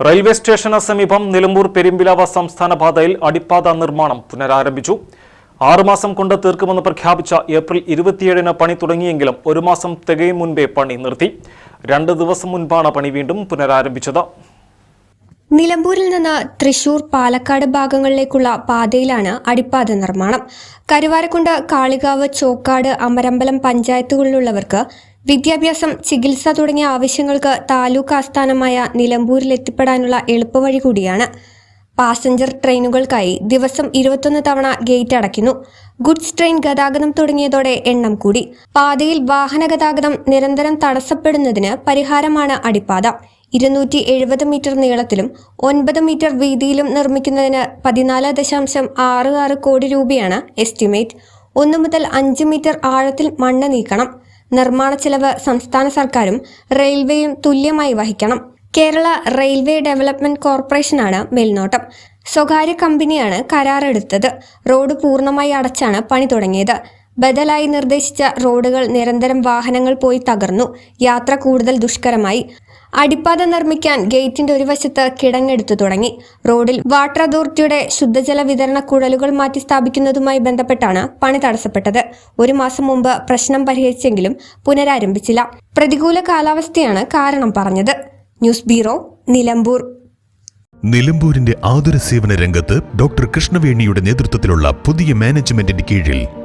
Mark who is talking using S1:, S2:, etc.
S1: Railway സ്റ്റേഷന് സമീപം നിലമ്പൂർ പെരുമ്പിലാവ സംസ്ഥാന പാതയിൽ അടിപ്പാത നിർമ്മാണം പുനരാരംഭിച്ചു. ആറുമാസം കൊണ്ട് തീർക്കുമെന്ന് പ്രഖ്യാപിച്ച ഏപ്രിൽ ഇരുപത്തിയേഴിന് പണി തുടങ്ങിയെങ്കിലും ഒരു മാസം തികയും മുൻപേ പണി നിർത്തി. രണ്ട് ദിവസം മുൻപാണ് പണി വീണ്ടും പുനരാരംഭിച്ചത്.
S2: നിലമ്പൂരിൽ നിന്ന് തൃശൂർ പാലക്കാട് ഭാഗങ്ങളിലേക്കുള്ള പാതയിലാണ് അടിപ്പാത നിർമ്മാണം. കരുവാരക്കുണ്ട് കാളികാവ് ചോക്കാട് അമരമ്പലം പഞ്ചായത്തുകളിലുള്ളവർക്ക് വിദ്യാഭ്യാസം ചികിത്സ തുടങ്ങിയ ആവശ്യങ്ങൾക്ക് താലൂക്ക് ആസ്ഥാനമായ നിലമ്പൂരിൽ എത്തിപ്പെടാനുള്ള എളുപ്പവഴി കൂടിയാണ്. പാസഞ്ചർ ട്രെയിനുകൾക്കായി ദിവസം ഇരുപത്തൊന്ന് തവണ ഗേറ്റ് അടയ്ക്കുന്നു. ഗുഡ്സ് ട്രെയിൻ ഗതാഗതം തുടങ്ങിയതോടെ എണ്ണം കൂടി. പാതയിൽ വാഹന ഗതാഗതം നിരന്തരം തടസ്സപ്പെടുന്നതിന് പരിഹാരമാണ് അടിപ്പാത. ഇരുന്നൂറ്റി എഴുപത് മീറ്റർ നീളത്തിലും ഒൻപത് മീറ്റർ വീതിയിലും നിർമ്മിക്കുന്നതിന് പതിനാല് ദശാംശം ആറ് ആറ് കോടി രൂപയാണ് എസ്റ്റിമേറ്റ്. ഒന്നു മുതൽ അഞ്ച് മീറ്റർ ആഴത്തിൽ മണ്ണ് നീക്കണം. നിർമ്മാണ ചെലവ് സംസ്ഥാന സർക്കാരും റെയിൽവേയും തുല്യമായി വഹിക്കണം. കേരള റെയിൽവേ ഡെവലപ്മെന്റ് കോർപ്പറേഷനാണ് മേൽനോട്ടം. സ്വകാര്യ കമ്പനിയാണ് കരാറെടുത്തത്. റോഡ് പൂർണമായി അടച്ചാണ് പണി തുടങ്ങിയത്. ബദലായി നിർദ്ദേശിച്ച റോഡുകൾ നിരന്തരം വാഹനങ്ങൾ പോയി തകർന്നു. യാത്ര കൂടുതൽ ദുഷ്കരമായി. അടിപ്പാത നിർമ്മിക്കാൻ ഗേറ്റിന്റെ ഒരു വശത്ത് കിടങ്ങെടുത്തു തുടങ്ങി. റോഡിൽ വാട്ടർ അതോറിറ്റിയുടെ ശുദ്ധജല വിതരണ കുഴലുകൾ മാറ്റി സ്ഥാപിക്കുന്നതുമായി ബന്ധപ്പെട്ടാണ് പണി തടസ്സപ്പെട്ടത്. ഒരു മാസം മുമ്പ് പ്രശ്നം പരിഹരിച്ചെങ്കിലും പുനരാരംഭിച്ചില്ല. പ്രതികൂല കാലാവസ്ഥയാണ് കാരണം പറഞ്ഞത്. News bureau Nilambur.
S3: നിലമ്പൂരിന്റെ ആതുര സേവന രംഗത്ത് ഡോക്ടർ കൃഷ്ണവേണിയുടെ നേതൃത്വത്തിലുള്ള പുതിയ മാനേജ്മെന്റിന്റെ കീഴിൽ